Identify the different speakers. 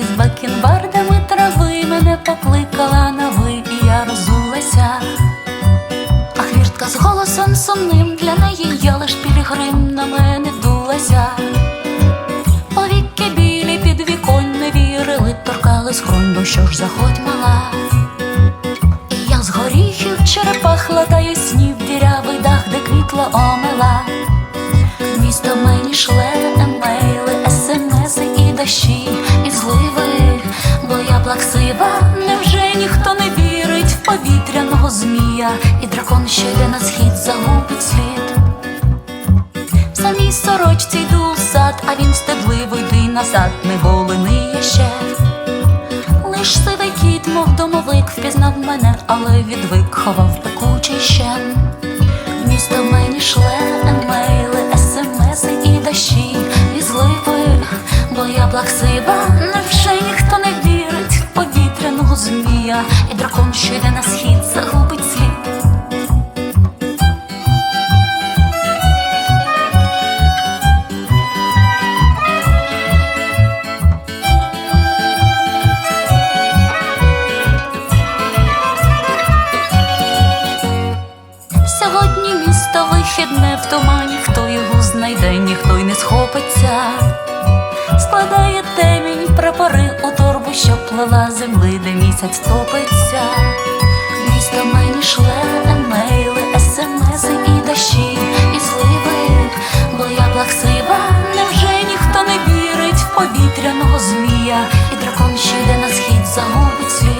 Speaker 1: із бакінбардами трави мене покликала на ви, і я розулася, а хвіртка з голосом сумним для неї я лиш пілігрим на мене дулася, Повіки білі під віконь не вірили, торкали скронь, бо що ж заходь мала. І я з горіхів черепах латаю снів дірявий дах, де квітло омила, Місто мені шле. Плаксива, невже ніхто не вірить в повітряного змія, і дракон ще йде на схід, загубить слід. В самій сорочці йду в сад, а він стебливо йди назад, не голений ще. Лиш сивий кіт, мов домовик, впізнав мене, але відвик ховав пекучий щем. Місто мені шле емейли, смси і дощі, і зливи, бо я плаксива, повітряного змія, і дракон, що йде на схід, загубить слід. Сьогодні місто вихідне в тумані, хто його знайде, ніхто й не схопиться. Складає темінь прапори у торбу, річку, що плила земли, де місяць топиться, місто мені шле емейли, смси і дощі, і зливи, бо я плаксива, невже ніхто не вірить в повітряного змія, і дракон ще йде на схід загубить світ.